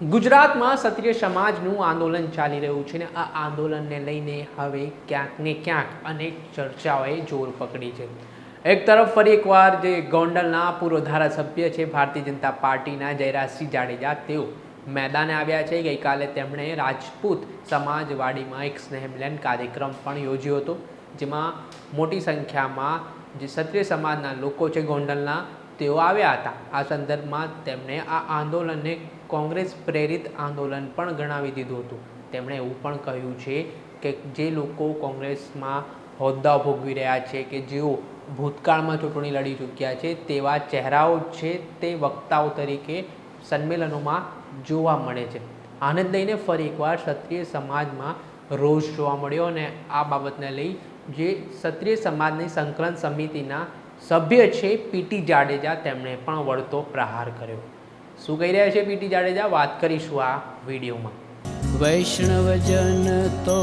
ગુજરાતમાં ક્ષત્રિય સમાજનું આંદોલન ચાલી રહ્યું છે ને આ આંદોલનને લઈને હવે ક્યાંક ને ક્યાંક અનેક ચર્ચાઓએ જોર પકડી છે. એક તરફ ફરી એકવાર જે ગોંડલના પૂર્વ ધારાસભ્ય છે, ભારતીય જનતા પાર્ટીના જયરાજસિંહ જાડેજા, તેઓ મેદાને આવ્યા છે. ગઈકાલે તેમણે રાજપૂત સમાજવાડીમાં એક સ્નેહમિલન કાર્યક્રમ પણ યોજ્યો હતો, જેમાં મોટી સંખ્યામાં જે ક્ષત્રિય સમાજના લોકો છે ગોંડલના, તેઓ આવ્યા હતા. આ સંદર્ભમાં તેમણે આ આંદોલનને કોંગ્રેસ પ્રેરિત આંદોલન પણ ગણાવી દીધું હતું. તેમણે એવું પણ કહ્યું છે કે જે લોકો કોંગ્રેસમાં હોદ્દા ભોગવી રહ્યા છે કે જેઓ ભૂતકાળમાં ચૂંટણી લડી ચૂક્યા છે, તેવા ચહેરાઓ છે તે વક્તાઓ તરીકે સંમેલનોમાં જોવા મળે છે. આને લઈને ફરી એકવાર ક્ષત્રિય સમાજમાં રોષ જોવા મળ્યો અને આ બાબતને લઈ જે ક્ષત્રિય સમાજની સંકલન સમિતિના સભ્ય છે પીટી જાડેજા તેમણે પણ વળતો પ્રહાર કર્યો. શું કહી રહ્યા છે પીટી જાડેજા? વાત કરીશું આ વિડીયોમાં. વૈષ્ણવજન તો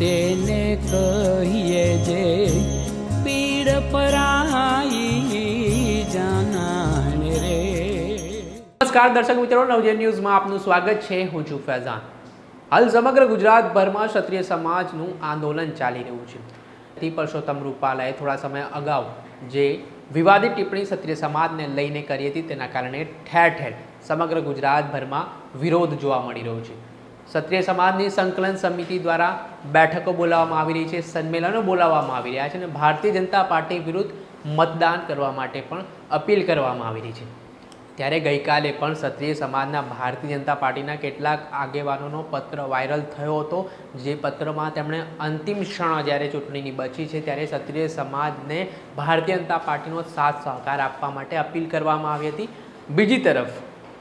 તેને કહીએ જે પીડ પરાઈ જાનાને રે. નમસ્કાર દર્શક મિત્રો નવજે ન્યૂઝમાં આપનું સ્વાગત છે. હું છું ફૈઝાન. હાલ સમગ્ર ગુજરાતભરમાં ક્ષત્રિય સમાજનું આંદોલન ચાલી રહ્યું છે. પરસોત્તમ રૂપાલાએ થોડા સમય અગાઉ જે વિવાદિત ટિપ્પણી ક્ષત્રિય સમાજને લઈને કરી હતી. તેના કારણે ઠેર ઠેર સમગ્ર ગુજરાતભરમાં વિરોધ જોવા મળી રહ્યો છે. ક્ષત્રિય સમાજની સંકલન સમિતિ દ્વારા બેઠકો બોલાવવામાં આવી રહી છે, સંમેલનો બોલાવવામાં આવી રહ્યા છે અને ભારતીય જનતા પાર્ટી વિરુદ્ધ મતદાન કરવા માટે પણ અપીલ કરવામાં આવી રહી છે. ત્યારે ગઈકાલે પણ ક્ષત્રિય સમાજના ભારતીય જનતા પાર્ટીના કેટલાક આગેવાનોનો પત્ર વાયરલ થયો હતો, જે પત્રમાં તેમણે અંતિમ ક્ષણ જ્યારે ચૂંટણીની બચી છે ત્યારે ક્ષત્રિય સમાજને ભારતીય જનતા પાર્ટીનો સાથ સહકાર આપવા માટે અપીલ કરવામાં આવી હતી. બીજી તરફ,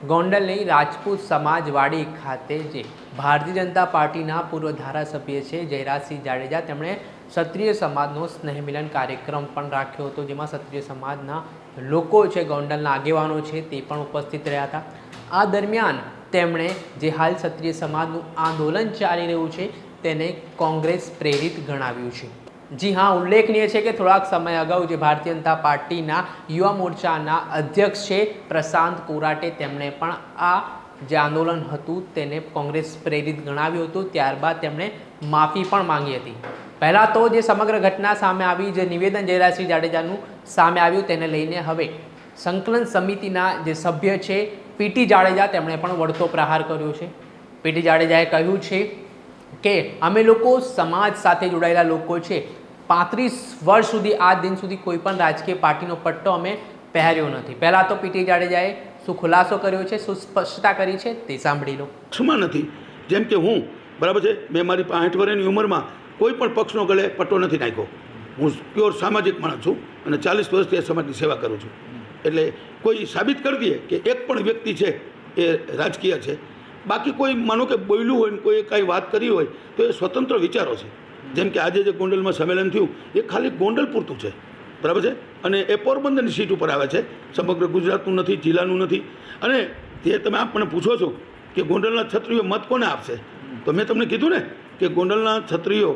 ગોંડલની રાજપૂત સમાજવાડી ખાતે જે ભારતીય જનતા પાર્ટીના પૂર્વ ધારાસભ્ય છે જયરાજસિંહ જાડેજા, તેમણે ક્ષત્રિય સમાજનો સ્નેહ મિલન કાર્યક્રમ પણ રાખ્યો હતો, જેમાં ક્ષત્રિય સમાજના લોકો છે, ગોંડલના આગેવાનો છે, તે પણ ઉપસ્થિત રહ્યા હતા. આ દરમિયાન તેમણે જે હાલ ક્ષત્રિય સમાજનું આંદોલન ચાલી રહ્યું છે, તેને કોંગ્રેસ પ્રેરિત ગણાવ્યું છે. જી હા, ઉલ્લેખનીય છે કે થોડાક સમય અગાઉ જે ભારતીય જનતા પાર્ટીના યુવા મોરચાના અધ્યક્ષ છે, પ્રશાંત કોરાટે, તેમણે પણ આ જે આંદોલન હતું, તેને કોંગ્રેસ પ્રેરિત ગણાવ્યું હતું. ત્યારબાદ તેમણે માફી પણ માંગી હતી. પહેલાં તો જે સમગ્ર ઘટના સામે આવી, જે નિવેદન જયરાજસિંહ જાડેજાનું સામે આવ્યું તેને લઈને હવે સંકલન સમિતિના જે સભ્ય છે પીટી જાડેજા તેમણે પણ વળતો પ્રહાર કર્યો છે. પીટી જાડેજાએ કહ્યું છે કે અમે લોકો સમાજ સાથે જોડાયેલા લોકો છે. પાંત્રીસ વર્ષ સુધી, આજ દિન સુધી કોઈ પણ રાજકીય પાર્ટીનો પટ્ટો અમે પહેર્યો નથી. પહેલાં તો પીટી જાડેજાએ શું ખુલાસો કર્યો છે, શું સ્પષ્ટતા કરી છે તે સાંભળી લો. નથી. જેમ કે હું, બરાબર છે, મેં મારી આઠ વર્ષની ઉંમરમાં કોઈ પણ પક્ષનો ગળે પટ્ટો નથી નાખ્યો. હું પ્યોર સામાજિક માણસ છું અને ચાલીસ વર્ષથી આ સમાજની સેવા કરું છું. એટલે કોઈ સાબિત કરી દઈએ કે એક પણ વ્યક્તિ છે એ રાજકીય છે. બાકી કોઈ માનો કે બોલ્યું હોય ને કોઈ કાંઈ વાત કરી હોય તો એ સ્વતંત્ર વિચારો છે. જેમ કે આજે જે ગોંડલમાં સંમેલન થયું એ ખાલી ગોંડલ પૂરતું છે. બરાબર છે? અને એ પોરબંદરની સીટ ઉપર આવે છે. સમગ્ર ગુજરાતનું નથી, જિલ્લાનું નથી. અને જે તમે આપણને પૂછો છો કે ગોંડલના છત્રીઓ મત કોને આપશે? તો મેં તમને કીધું ને કે ગોંડલના છત્રીઓ,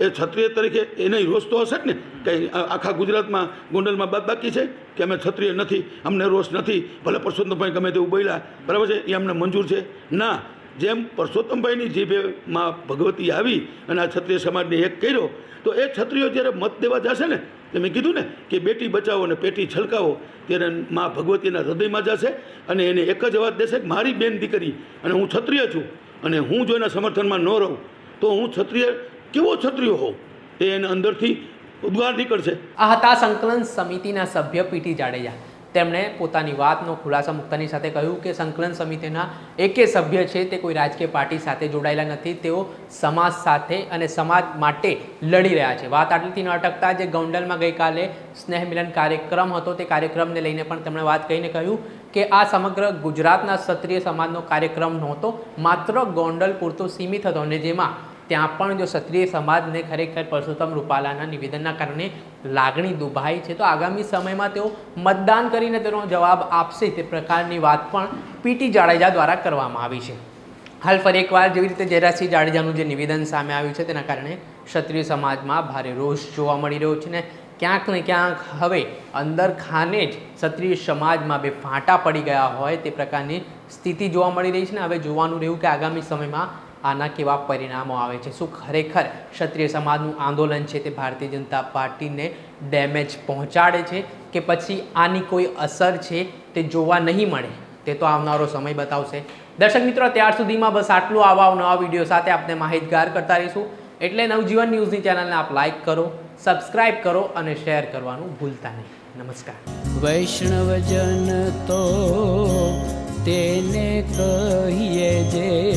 એ ક્ષત્રિય તરીકે એને રોષ તો હશે જ ને? કંઈ આખા ગુજરાતમાં ગોંડલમાં બાદ બાકી છે? કે અમે ક્ષત્રિય નથી, અમને રોષ નથી, ભલે પરસોત્તમભાઈ ગમે તેવું બોલ્યા, બરાબર છે? એ અમને મંજૂર છે. ના, જેમ પરસોત્તમભાઈની જીભેમાં ભગવતી આવી અને આ ક્ષત્રિય સમાજને એક કર્યો, તો એ ક્ષત્રિયો જ્યારે મત દેવા જશે ને મેં કીધું ને કે બેટી બચાવો અને પેટી છલકાવો, ત્યારે મા ભગવતીના હૃદયમાં જશે અને એને એક જ અવાજ દેશે કે મારી બેન દીકરી, અને હું ક્ષત્રિય છું, અને હું જો એના સમર્થનમાં ન રહું તો હું ક્ષત્રિય, કેવો ક્ષત્રિય હોઉં? તે એને અંદરથી ઉદ્ગાર નીકળશે. આ હતા સંકલન સમિતિના સભ્ય પીટી જાડેજા. તેમણે પોતાની વાતનો ખુલાસા મુક્તાની સાથે કહ્યું કે સંકલન સમિતિના એકે સભ્ય છે તે કોઈ રાજકીય પાર્ટી સાથે જોડાયેલા નથી. તેઓ સમાજ સાથે અને સમાજ માટે લડી રહ્યા છે. વાત આટલીથી ન અટકતા જે ગોંડલમાં ગઈકાલે સ્નેહ મિલન કાર્યક્રમ હતો, તે કાર્યક્રમને લઈને પણ તેમણે વાત કહીને કહ્યું કે આ સમગ્ર ગુજરાતના ક્ષત્રિય સમાજનો કાર્યક્રમ નહોતો, માત્ર ગોંડલ પૂરતો સીમિત હતો અને જેમાં ત્યાં પણ જો ક્ષત્રિય સમાજને ખરેખર પરસોત્તમ રૂપાલાના નિવેદનના કારણે લાગણી દુભાઈ છે, તો આગામી સમયમાં તેઓ મતદાન કરીને તેનો જવાબ આપશે તે પ્રકારની વાત પણ પીટી જાડેજા દ્વારા કરવામાં આવી છે. હાલ ફરી એકવાર જેવી રીતે જયરાજસિંહ જાડેજાનું જે નિવેદન સામે આવ્યું છે, તેના કારણે ક્ષત્રિય સમાજમાં ભારે રોષ જોવા મળી રહ્યો છે ને ક્યાંક ને ક્યાંક હવે અંદર ખાને જ ક્ષત્રિય સમાજમાં બે ફાંટા પડી ગયા હોય તે પ્રકારની સ્થિતિ જોવા મળી રહી છે ને. હવે જોવાનું રહ્યું કે આગામી સમયમાં આના કેવા પરિણામો આવે છે? શું ખરેખર ક્ષત્રિય સમાજનું આંદોલન છે તે ભારતીય જનતા પાર્ટીને ડેમેજ પહોંચાડે છે કે પછી આની કોઈ અસર છે તે જોવા નહીં મળે? તે તો આવનારો સમય બતાવશે. દર્શક મિત્રો, ત્યાર સુધીમાં બસ આટલું આવા નવા વીડિયો સાથે આપણે માહિતગાર કરતા રહીશું. એટલે નવજીવન ન્યૂઝની ચેનલને આપ લાઇક કરો, સબસ્ક્રાઇબ કરો અને શેર કરવાનું ભૂલતા નહીં. નમસ્કાર. વૈષ્ણવજન તો તેને કહીએ જે